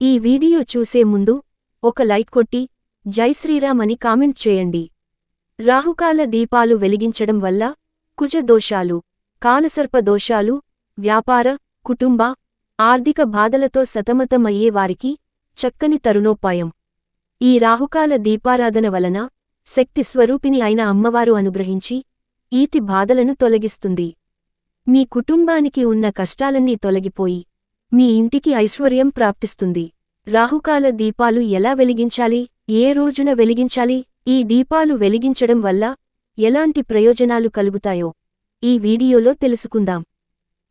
ఈ వీడియో చూసే ముందు ఒక లైక్ కొట్టి జై శ్రీరామ్ అని కామెంట్ చేయండి. రాహుకాల దీపాలు వెలిగించడం వల్ల కుజ దోషాలు కాలసర్ప దోషాలు వ్యాపార కుటుంబ ఆర్థిక బాధలతో సతమతమయ్యే వారికి చక్కని తరుణోపాయం. ఈ రాహుకాల దీపారాధన వలన శక్తి స్వరూపిణి అయిన అమ్మవారు అనుగ్రహించి ఈతి బాధలను తొలగిస్తుంది. మీ కుటుంబానికి ఉన్న కష్టాలన్నీ తొలగిపోయి మీ ఇంటికి ఐశ్వర్యం ప్రాప్తిస్తుంది. రాహుకాల దీపాలు ఎలా వెలిగించాలి? ఏ రోజున వెలిగించాలి? ఈ దీపాలు వెలిగించడం వల్ల ఎలాంటి ప్రయోజనాలు కలుగుతాయో ఈ వీడియోలో తెలుసుకుందాం.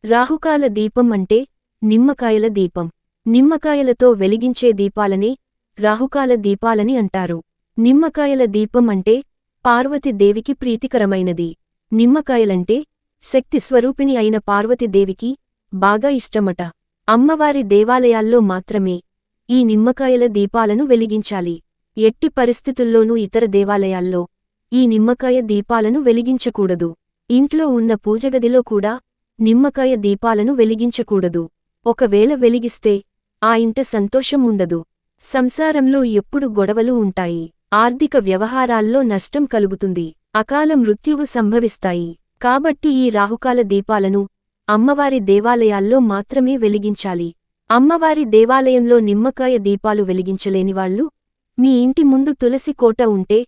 రాహుకాల దీపం అంటే నిమ్మకాయల దీపం. నిమ్మకాయలతో వెలిగించే దీపాలనే రాహుకాల దీపాలని అంటారు. నిమ్మకాయల దీపం అంటే పార్వతీదేవికి ప్రీతికరమైనది. నిమ్మకాయలంటే శక్తి స్వరూపిణి అయిన పార్వతీదేవికి బాగా ఇష్టమట. అమ్మవారి దేవాలయాల్లో మాత్రమే ఈ నిమ్మకాయల దీపాలను వెలిగించాలి. ఎట్టి పరిస్థితుల్లోనూ ఇతర దేవాలయాల్లో ఈ నిమ్మకాయ దీపాలను వెలిగించకూడదు. ఇంట్లో ఉన్న పూజగదిలో కూడా నిమ్మకాయ దీపాలను వెలిగించకూడదు. ఒకవేళ వెలిగిస్తే ఆ ఇంట సంతోషం ఉండదు. సంసారంలో ఎప్పుడు గొడవలు ఉంటాయి. ఆర్థిక వ్యవహారాల్లో నష్టం కలుగుతుంది. అకాల మృత్యువు సంభవిస్తాయి. కాబట్టి ఈ రాహుకాల దీపాలను అమ్మవారి దేవాలయాల్లో మాత్రమే వెలిగించాలి. అమ్మవారి దేవాలయంలో నిమ్మకాయ దీపాలు వెలిగించలేనివాళ్ళు మీ ఇంటి ముందు తులసి కోట ఉంటే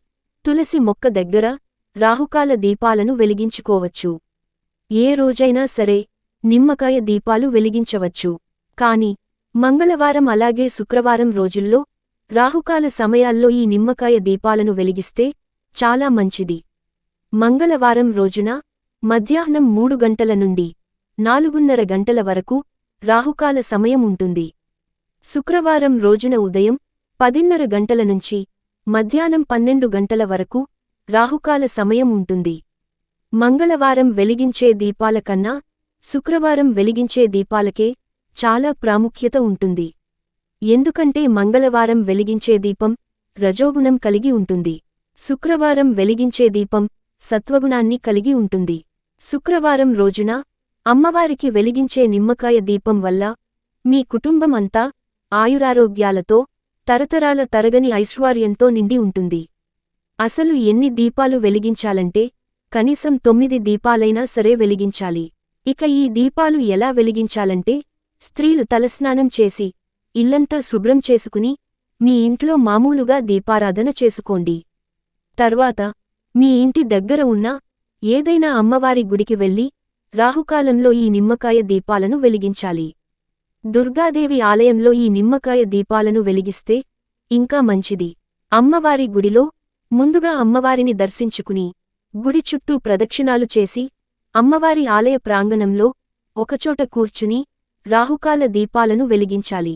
తులసి మొక్క దగ్గర రాహుకాల దీపాలను వెలిగించుకోవచ్చు. ఏ రోజైనా సరే నిమ్మకాయ దీపాలు వెలిగించవచ్చు. కాని మంగళవారం అలాగే శుక్రవారం రోజుల్లో రాహుకాల సమయాల్లో ఈ నిమ్మకాయ దీపాలను వెలిగిస్తే చాలా మంచిది. మంగళవారం రోజున మధ్యాహ్నం మూడు గంటల నుండి నాలుగున్నర గంటల వరకు రాహుకాల సమయం ఉంటుంది. శుక్రవారం రోజున ఉదయం పదిన్నర గంటల నుంచి మధ్యాహ్నం పన్నెండు గంటల వరకు రాహుకాల సమయం ఉంటుంది. మంగళవారం వెలిగించే దీపాల కన్నా శుక్రవారం వెలిగించే దీపాలకే చాలా ప్రాముఖ్యత ఉంటుంది. ఎందుకంటే మంగళవారం వెలిగించే దీపం రజోగుణం కలిగి ఉంటుంది. శుక్రవారం వెలిగించే దీపం సత్వగుణాన్ని కలిగి ఉంటుంది. శుక్రవారం రోజున అమ్మవారికి వెలిగించే నిమ్మకాయ దీపం వల్ల మీ కుటుంబం అంతా ఆయురారోగ్యాలతో తరతరాల తరగని ఐశ్వర్యంతో నిండి ఉంటుంది. అసలు ఎన్ని దీపాలు వెలిగించాలంటే కనీసం తొమ్మిది దీపాలైనా సరే వెలిగించాలి. ఇక ఈ దీపాలు ఎలా వెలిగించాలంటే స్త్రీలు తలస్నానం చేసి ఇల్లంతా శుభ్రం చేసుకుని మీ ఇంట్లో మామూలుగా దీపారాధన చేసుకోండి. తర్వాత మీ ఇంటి దగ్గర ఉన్న ఏదైనా అమ్మవారి గుడికి వెళ్ళి రాహుకాలంలో ఈ నిమ్మకాయ దీపాలను వెలిగించాలి. దుర్గాదేవి ఆలయంలో ఈ నిమ్మకాయ దీపాలను వెలిగిస్తే ఇంకా మంచిది. అమ్మవారి గుడిలో ముందుగా అమ్మవారిని దర్శించుకుని గుడి చుట్టూ ప్రదక్షిణాలు చేసి అమ్మవారి ఆలయ ప్రాంగణంలో ఒకచోట కూర్చుని రాహుకాల దీపాలను వెలిగించాలి.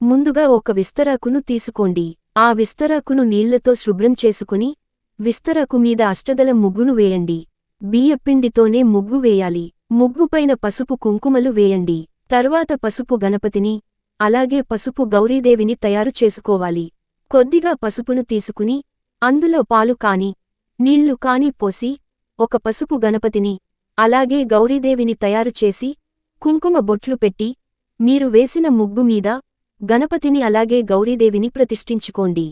ముందుగా ఒక విస్తరాకును తీసుకోండి. ఆ విస్తరాకును నీళ్ళతో శుభ్రం చేసుకుని విస్తరాకు మీద అష్టదల ముగ్గును వేయండి. బియ్యపిండితోనే ముగ్గు వేయాలి. ముగ్గుపైన పసుపు కుంకుమలు వేయండి. తర్వాత పసుపు గణపతిని అలాగే పసుపు గౌరీదేవిని తయారు చేసుకోవాలి. కొద్దిగా పసుపును తీసుకుని అందులో పాలు కాని నీళ్ళు కాని పోసి ఒక పసుపు గణపతిని అలాగే గౌరీదేవిని తయారు చేసి కుంకుమ బొట్లు పెట్టి మీరు వేసిన ముగ్గు మీద గణపతిని అలాగే గౌరీదేవిని ప్రతిష్ఠించుకోండి.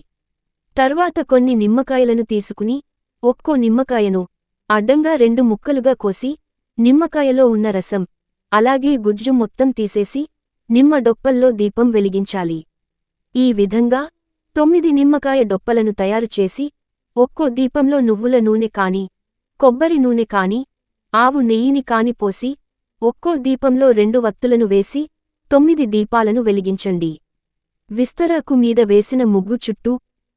తర్వాత కొన్ని నిమ్మకాయలను తీసుకుని ఒక్కో నిమ్మకాయను అడ్డంగా రెండు ముక్కలుగా కోసి నిమ్మకాయలో ఉన్న రసం అలాగే గుజ్జు మొత్తం తీసేసి నిమ్మ డొప్పల్లో దీపం వెలిగించాలి. ఈ విధంగా తొమ్మిది నిమ్మకాయ డొప్పలను తయారు చేసి ఒక్కో దీపంలో నువ్వుల నూనె కాని కొబ్బరి నూనె కాని ఆవు నెయ్యిని కాని పోసి ఒక్కో దీపంలో రెండు వత్తులను వేసి తొమ్మిది దీపాలను వెలిగించండి. విస్తరాకు మీద వేసిన ముగ్గు చుట్టూ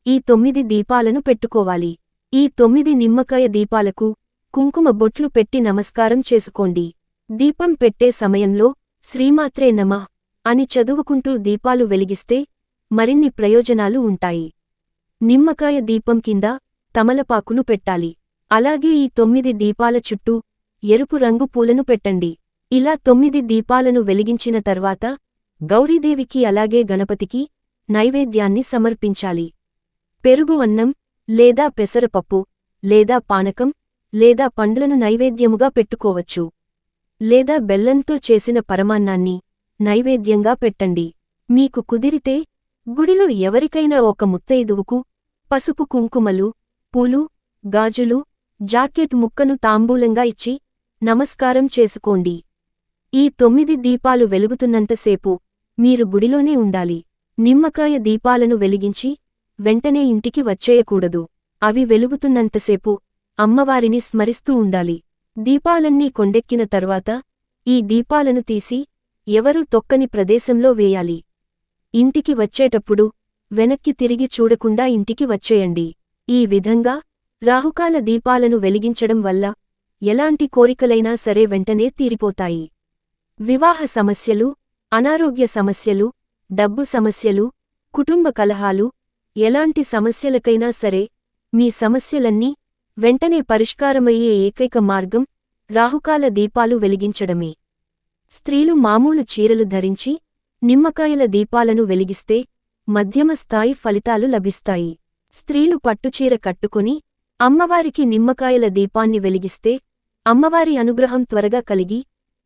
ఈ తొమ్మిది దీపాలను పెట్టుకోవాలి. ఈ తొమ్మిది నిమ్మకాయ దీపాలకు కుంకుమ బొట్లు పెట్టి నమస్కారం చేసుకోండి. దీపం పెట్టే సమయంలో శ్రీమాత్రే నమః అని చదువుకుంటూ దీపాలు వెలిగిస్తే మరిన్ని ప్రయోజనాలు ఉంటాయి. నిమ్మకాయ దీపం కింద తమలపాకును పెట్టాలి. అలాగే ఈ తొమ్మిది దీపాల చుట్టూ ఎరుపు రంగు పూలను పెట్టండి. ఇలా తొమ్మిది దీపాలను వెలిగించిన తర్వాత గౌరీదేవికి అలాగే గణపతికి నైవేద్యాన్ని సమర్పించాలి. పెరుగు అన్నం లేదా పెసరపప్పు లేదా పానకం లేదా పండ్లను నైవేద్యముగా పెట్టుకోవచ్చు. లేదా బెల్లంతో చేసిన పరమాన్నాన్ని నైవేద్యంగా పెట్టండి. మీకు కుదిరితే గుడిలో ఎవరికైనా ఒక ముత్తైదువుకు పసుపు కుంకుమలు పూలు గాజులు జాకెట్ ముక్కను తాంబూలంగా ఇచ్చి నమస్కారం చేసుకోండి. ఈ తొమ్మిది దీపాలు వెలుగుతున్నంతసేపు మీరు గుడిలోనే ఉండాలి. నిమ్మకాయ దీపాలను వెలిగించి వెంటనే ఇంటికి వచ్చేయకూడదు. అవి వెలుగుతున్నంతసేపు అమ్మవారిని స్మరిస్తూ ఉండాలి. దీపాలన్నీ కొండెక్కిన తర్వాత ఈ దీపాలను తీసి ఎవరూ తొక్కని ప్రదేశంలో వేయాలి. ఇంటికి వచ్చేటప్పుడు వెనక్కి తిరిగి చూడకుండా ఇంటికి వచ్చేయండి. ఈ విధంగా రాహుకాల దీపాలను వెలిగించడం వల్ల ఎలాంటి కోరికలైనా సరే వెంటనే తీరిపోతాయి. వివాహ సమస్యలు అనారోగ్య సమస్యలు డబ్బు సమస్యలు కుటుంబ కలహాలు ఎలాంటి సమస్యలకైనా సరే మీ సమస్యలన్నీ వెంటనే పరిష్కారమయ్యే ఏకైక మార్గం రాహుకాల దీపాలు వెలిగించడమే. స్త్రీలు మామూలు చీరలు ధరించి నిమ్మకాయల దీపాలను వెలిగిస్తే మధ్యమ స్థాయి ఫలితాలు లభిస్తాయి. స్త్రీలు పట్టుచీర కట్టుకుని అమ్మవారికి నిమ్మకాయల దీపాన్ని వెలిగిస్తే అమ్మవారి అనుగ్రహం త్వరగా కలిగి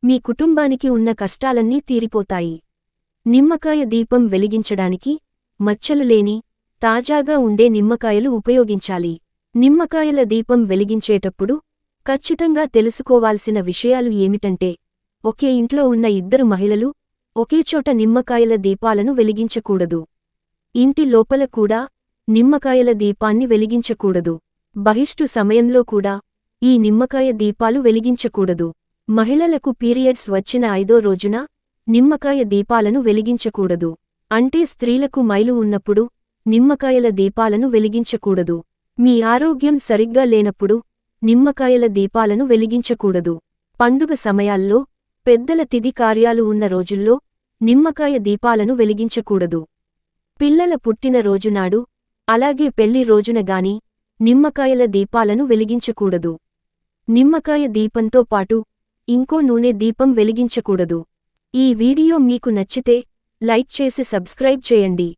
మీ కుటుంబానికి ఉన్న కష్టాలన్నీ తీరిపోతాయి. నిమ్మకాయ దీపం వెలిగించడానికి మచ్చలు లేని తాజాగా ఉండే నిమ్మకాయలు ఉపయోగించాలి. నిమ్మకాయల దీపం వెలిగించేటప్పుడు ఖచ్చితంగా తెలుసుకోవాల్సిన విషయాలు ఏమిటంటే ఒకే ఇంట్లో ఉన్న ఇద్దరు మహిళలు ఒకేచోట నిమ్మకాయల దీపాలను వెలిగించకూడదు. ఇంటి లోపల కూడా నిమ్మకాయల దీపాన్ని వెలిగించకూడదు. బహిష్టు సమయంలో కూడా ఈ నిమ్మకాయ దీపాలు వెలిగించకూడదు. మహిళలకు పీరియడ్స్ వచ్చిన ఐదో రోజున నిమ్మకాయ దీపాలను వెలిగించకూడదు. అంటే స్త్రీలకు మైలు ఉన్నప్పుడు నిమ్మకాయల దీపాలను వెలిగించకూడదు. మీ ఆరోగ్యం సరిగ్గా లేనప్పుడు నిమ్మకాయల దీపాలను వెలిగించకూడదు. పండుగ సమయాల్లో పెద్దల తిది కార్యాలు ఉన్న రోజుల్లో నిమ్మకాయ దీపాలను వెలిగించకూడదు. పిల్లల పుట్టిన రోజునాడు అలాగే పెళ్ళి రోజున గాని నిమ్మకాయల దీపాలను వెలిగించకూడదు. నిమ్మకాయ దీపంతో పాటు ఇంకో నూనె దీపం వెలిగించకూడదు. ఈ వీడియో మీకు నచ్చితే లైక్ చేసి సబ్స్క్రైబ్ చేయండి.